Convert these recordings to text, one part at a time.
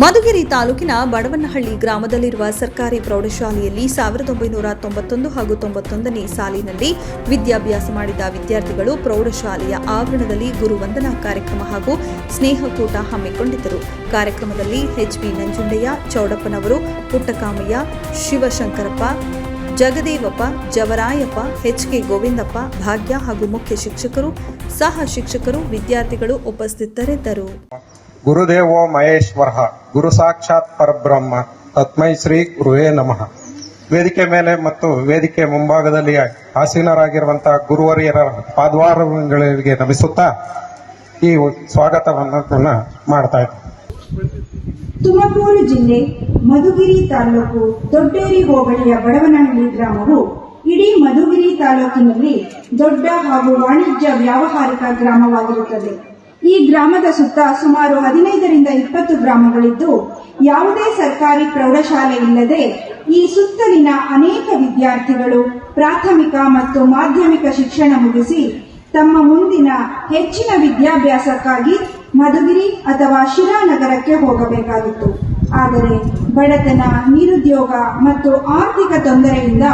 ಮಧುಗಿರಿ ತಾಲೂಕಿನ ಬಡವನಹಳ್ಳಿ ಗ್ರಾಮದಲ್ಲಿರುವ ಸರ್ಕಾರಿ ಪ್ರೌಢಶಾಲೆಯಲ್ಲಿ ಸಾವಿರದ ಒಂಬೈನೂರ ತೊಂಬತ್ತೊಂದು ಹಾಗೂ ತೊಂಬತ್ತೊಂದನೇ ಸಾಲಿನಲ್ಲಿ ವಿದ್ಯಾಭ್ಯಾಸ ಮಾಡಿದ ವಿದ್ಯಾರ್ಥಿಗಳು ಪ್ರೌಢಶಾಲೆಯ ಆವರಣದಲ್ಲಿ ಗುರುವಂದನಾ ಕಾರ್ಯಕ್ರಮ ಹಾಗೂ ಸ್ನೇಹಕೂಟ ಹಮ್ಮಿಕೊಂಡಿದ್ದರು. ಕಾರ್ಯಕ್ರಮದಲ್ಲಿ ಎಚ್ಬಿ ನಂಜುಂಡಯ್ಯ, ಚೌಡಪ್ಪನವರು, ಪುಟ್ಟಕಾಮಯ್ಯ, ಶಿವಶಂಕರಪ್ಪ, ಜಗದೇವಪ್ಪ, ಜವರಾಯಪ್ಪ, ಎಚ್ಕೆ ಗೋವಿಂದಪ್ಪ, ಭಾಗ್ಯ ಹಾಗೂ ಮುಖ್ಯ ಶಿಕ್ಷಕರು ಸಹ ಶಿಕ್ಷಕರು, ವಿದ್ಯಾರ್ಥಿಗಳು ಉಪಸ್ಥಿತರಿದ್ದರು. ಗುರುದೇವೋ ಮಹೇಶ್ವರ, ಗುರು ಸಾಕ್ಷಾತ್ ಪರಬ್ರಹ್ಮ, ತತ್ಮೈ ಶ್ರೀ ಗುರುವೇ ನಮಃ. ವೇದಿಕೆ ಮೇಲೆ ಮತ್ತು ವೇದಿಕೆ ಮುಂಭಾಗದಲ್ಲಿ ಆಸೀನರಾಗಿರುವಂತಹ ಗುರುವರಿಯರ ಪಾದ್ವಾರಗಳಿಗೆ ನಮಿಸುತ್ತಾ ಈ ಸ್ವಾಗತವನ್ನು ಮಾಡ್ತಾ ಇದ್ದೀನಿ ತುಮಕೂರು ಜಿಲ್ಲೆ ಮಧುಗಿರಿ ತಾಲೂಕು ದೊಡ್ಡೇರಿ ಹೋಬಳಿಯ ಬಡವನಹಳ್ಳಿ ಗ್ರಾಮವು ಇಡೀ ಮಧುಗಿರಿ ತಾಲೂಕಿನಲ್ಲಿ ದೊಡ್ಡ ಹಾಗೂ ವಾಣಿಜ್ಯ ವ್ಯಾವಹಾರಿಕ ಗ್ರಾಮವಾಗಿರುತ್ತದೆ. ಈ ಗ್ರಾಮದ ಸುತ್ತ ಸುಮಾರು ಹದಿನೈದರಿಂದ ಇಪ್ಪತ್ತು ಗ್ರಾಮಗಳಿದ್ದು, ಯಾವುದೇ ಸರ್ಕಾರಿ ಪ್ರೌಢಶಾಲೆ ಇಲ್ಲದೆ ಈ ಸುತ್ತಲಿನ ಅನೇಕ ವಿದ್ಯಾರ್ಥಿಗಳು ಪ್ರಾಥಮಿಕ ಮತ್ತು ಮಾಧ್ಯಮಿಕ ಶಿಕ್ಷಣ ಮುಗಿಸಿ ತಮ್ಮ ಮುಂದಿನ ಹೆಚ್ಚಿನ ವಿದ್ಯಾಭ್ಯಾಸಕ್ಕಾಗಿ ಮಧುಗಿರಿ ಅಥವಾ ಶಿರಾನಗರಕ್ಕೆ ಹೋಗಬೇಕಾಗಿತ್ತು. ಆದರೆ ಬಡತನ, ನಿರುದ್ಯೋಗ ಮತ್ತು ಆರ್ಥಿಕ ತೊಂದರೆಯಿಂದ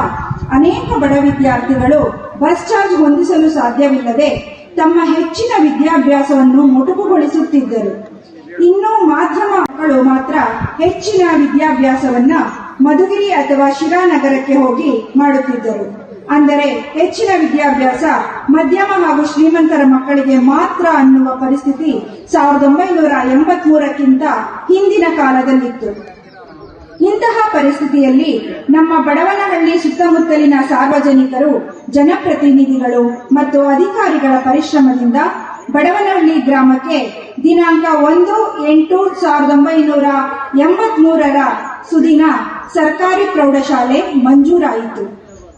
ಅನೇಕ ಬಡ ವಿದ್ಯಾರ್ಥಿಗಳು ಬಸ್ ಚಾರ್ಜ್ ಹೊಂದಿಸಲು ಸಾಧ್ಯವಿಲ್ಲದೆ ತಮ್ಮ ಹೆಚ್ಚಿನ ವಿದ್ಯಾಭ್ಯಾಸವನ್ನು ಮೊಟಕುಗೊಳಿಸುತ್ತಿದ್ದರು. ಇನ್ನು ಮಾಧ್ಯಮ ಮಕ್ಕಳು ಮಾತ್ರ ಹೆಚ್ಚಿನ ವಿದ್ಯಾಭ್ಯಾಸವನ್ನ ಮಧುಗಿರಿ ಅಥವಾ ಶಿರಾನಗರಕ್ಕೆ ಹೋಗಿ ಮಾಡುತ್ತಿದ್ದರು. ಅಂದರೆ ಹೆಚ್ಚಿನ ವಿದ್ಯಾಭ್ಯಾಸ ಮಧ್ಯಮ ಹಾಗೂ ಶ್ರೀಮಂತರ ಮಕ್ಕಳಿಗೆ ಮಾತ್ರ ಅನ್ನುವ ಪರಿಸ್ಥಿತಿ ಸಾವಿರದ ಒಂಬೈನೂರ ಎಂಬತ್ಮೂರಕ್ಕಿಂತ ಹಿಂದಿನ ಕಾಲದಲ್ಲಿತ್ತು. ಇಂತಹ ಪರಿಸ್ಥಿತಿಯಲ್ಲಿ ನಮ್ಮ ಬಡವನಹಳ್ಳಿ ಸುತ್ತಮುತ್ತಲಿನ ಸಾರ್ವಜನಿಕರು, ಜನಪ್ರತಿನಿಧಿಗಳು ಮತ್ತು ಅಧಿಕಾರಿಗಳ ಪರಿಶ್ರಮದಿಂದ ಬಡವನಹಳ್ಳಿ ಗ್ರಾಮಕ್ಕೆ ದಿನಾಂಕ ಒಂದು ಎಂಟು ಸಾವಿರದ ಒಂಬೈನೂರ ಎಂಬತ್ಮೂರರ ಸುದಿನ ಸರ್ಕಾರಿ ಪ್ರೌಢಶಾಲೆ ಮಂಜೂರಾಯಿತು.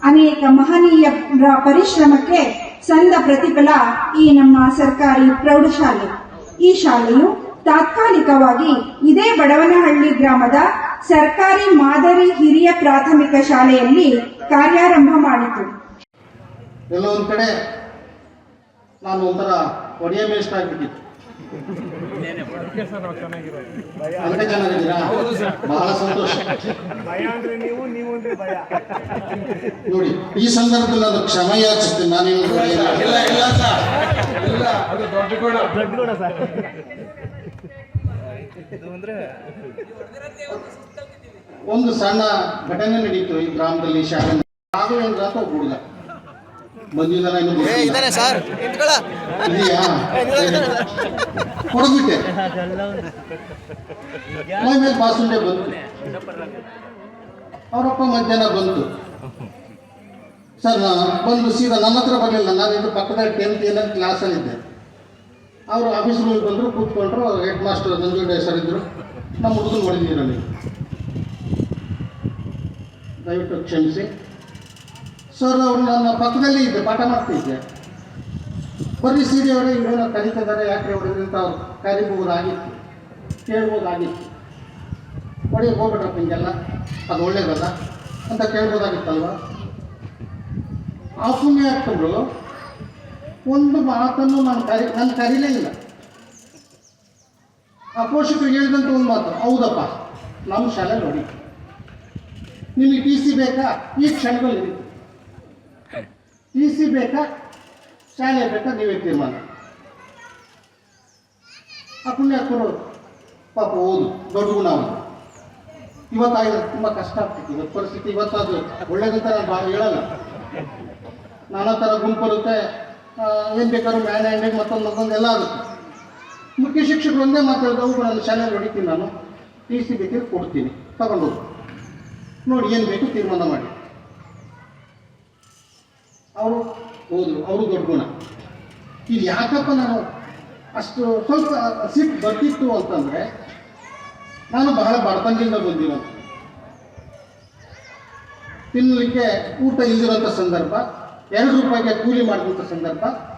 ಅನೇಕ ಮಹನೀಯರ ಪರಿಶ್ರಮಕ್ಕೆ ಸಂದ ಪ್ರತಿಫಲ ಈ ನಮ್ಮ ಸರ್ಕಾರಿ ಪ್ರೌಢಶಾಲೆ. ಈ ಶಾಲೆಯು ತಾತ್ಕಾಲಿಕವಾಗಿ ಇದೇ ಬಡವನಹಳ್ಳಿ ಗ್ರಾಮದ ಸರ್ಕಾರಿ ಮಾದರಿ ಹಿರಿಯ ಪ್ರಾಥಮಿಕ ಶಾಲೆಯಲ್ಲಿ ಕಾರ್ಯಾರಂಭ ಮಾಡಿತು. ಎಲ್ಲೋ ಒಂದು ಕಡೆ ನಾನು ಒಂಥರ ಒಡೆಯ ಮೇಸ್ಟ್ ಆಗ್ಬಿಟ್ಟಿತ್ತು. ಚೆನ್ನಾಗಿದ್ದೀರಾ ಬಹಳ ಸಂತೋಷ. ನೋಡಿ ಈ ಸಂದರ್ಭದಲ್ಲಿ ಅದು ಕ್ಷಮ ಯಾಚಿಸ್ತೀನಿ ನಾನೇನು ಇಲ್ಲ ಇಲ್ಲ ಒಂದು ಸಣ್ಣ ಘಟನೆ ನಡೀತು ಈ ಗ್ರಾಮದಲ್ಲಿ ಶಾಲೆ ರಾಘವೇಂದ್ರ ಅಂತ ಒಬ್ಬ ಹುಡುಗ ಬಂದಿದ್ದಾನೆ ಹೊಡೆದ್ಬಿಟ್ಟೆ ಮೈ ಮೇಲೆ ಬಾಸುಂಡೆ ಬಂತು. ಅವರಪ್ಪ ಮಧ್ಯಾಹ್ನ ಬಂತು. ಸರ್ ಬಂದು ಸೀದಾ ನನ್ನ ಹತ್ರ ಬರಲಿಲ್ಲ. ನಾನು ಇದು ಪಕ್ಕದ ಟೆಂತ್ ಏನೋ ಕ್ಲಾಸಲ್ಲಿದ್ದೆ ಅವರು ಆಫೀಸ್ ರೂಮಿಗೆ ಬಂದರು, ಕೂತ್ಕೊಂಡ್ರು ಹೆಡ್ ಮಾಸ್ಟರ್ ನಂಜುಂಡ ಸರ್ ಇದ್ದರು ನಮ್ಮ ಹುಡುಗನ ಹೊಡೆದಿದ್ದೀರ ನನಗೆ ದಯವಿಟ್ಟು ಕ್ಷಮಿಸಿ. ಸರ್, ಅವರು ನನ್ನ ಪಕ್ಕದಲ್ಲಿ ಇದ್ದೆ, ಪಾಠ ಮಾಡ್ತಿದ್ದೆ ಬರ್ರಿ ಸೀರೆ ಅವರೇ ಇವೇನೋ ಕಲಿತಿದ್ದಾರೆ ಯಾಕೆ ಹೊಡೆದ್ರಿ ಅಂತ ಅವ್ರು ಕರಿಬಹುದಾಗಿತ್ತು ಕೇಳ್ಬೋದಾಗಿತ್ತು. ಹೊಡೆಯೋಕೆ ಹೋಗ್ಬಿಟ್ರಪ್ಪ ಹಿಂಗೆಲ್ಲ, ಅದು ಒಳ್ಳೇದಲ್ಲ ಅಂತ ಕೇಳ್ಬೋದಾಗಿತ್ತಲ್ವ? ಆ ಯಾಕೆ ಒಂದು ಮಾತನ್ನು ನಾನು ಕರಿ, ನಾನು ಕರೀಲಿಲ್ಲ ಪೋಷಕರು ಹೇಳಿದಂಥ ಒಂದು ಮಾತು, ಹೌದಪ್ಪ, ನಮ್ಮ ಶಾಲೆ ನೋಡಿ. ನಿಮಗೆ ಟಿ ಸಿ ಬೇಕಾ? ಈ ಕ್ಷಣದಲ್ಲಿ ಟಿ ಸಿ ಬೇಕಾ? ಶಾಲೆ ಬೇಕಾ? ನೀವೇ ತೀರ್ಮಾನ. ಆ ಪುಣ್ಯಾತ್ಮರು ಪಾಪ ಓದು, ದೊಡ್ಡ ಗುಣ ಅವನು ತುಂಬ ಕಷ್ಟ ಆಗ್ತಿತ್ತು. ಇವತ್ತು ಪರಿಸ್ಥಿತಿ ಇವತ್ತಾದರೂ ಒಳ್ಳೇದಂತ ನಾನು ಭಾಳ ಹೇಳಲ್ಲ. ನಾನಾ ಥರ ಗುಂಪು ಬರುತ್ತೆ. ಏನು ಬೇಕಾದ್ರೂ ಮ್ಯಾನ್ ಹ್ಯಾಂಡೆಡ್ ಮತ್ತೊಂದು ಮತ್ತೊಂದು ಎಲ್ಲ ಆಗುತ್ತೆ. ಮುಖ್ಯ ಶಿಕ್ಷಕರು ಒಂದೇ ಮಾತಾಡಿದವು ಅವುಗಳನ್ನು ಶಾಲೆಯಲ್ಲಿ ಹೊಡಿತೀನಿ ನಾನು. ಟಿ ಸಿ ಬೇಕಿದ್ರೆ ಕೊಡ್ತೀನಿ. ತಗೊಂಡು ನೋಡಿ, ಏನು ಬೇಕು ತೀರ್ಮಾನ ಮಾಡಿ. ಅವರು ಹೋದ್ರು ಅವರು ದೊಡ್ಡ ಗುಣ. ಇದು ಯಾಕಪ್ಪ ನಾನು ಅಷ್ಟು ಸ್ವಲ್ಪ ಸಿಟ್ ಬರ್ತಿತ್ತು ಅಂತಂದರೆ, ನಾನು ಬಹಳ ಬಡತನದಿಂದ ಬಂದಿರೋದು. ತಿನ್ನಲಿಕ್ಕೆ ಊಟ ಇಲ್ದಿರೋಂಥ ಸಂದರ್ಭ. ಎರಡು ರೂಪಾಯಿಗೆ ಕೂಲಿ ಮಾಡಿದಂಥ ಸಂದರ್ಭ.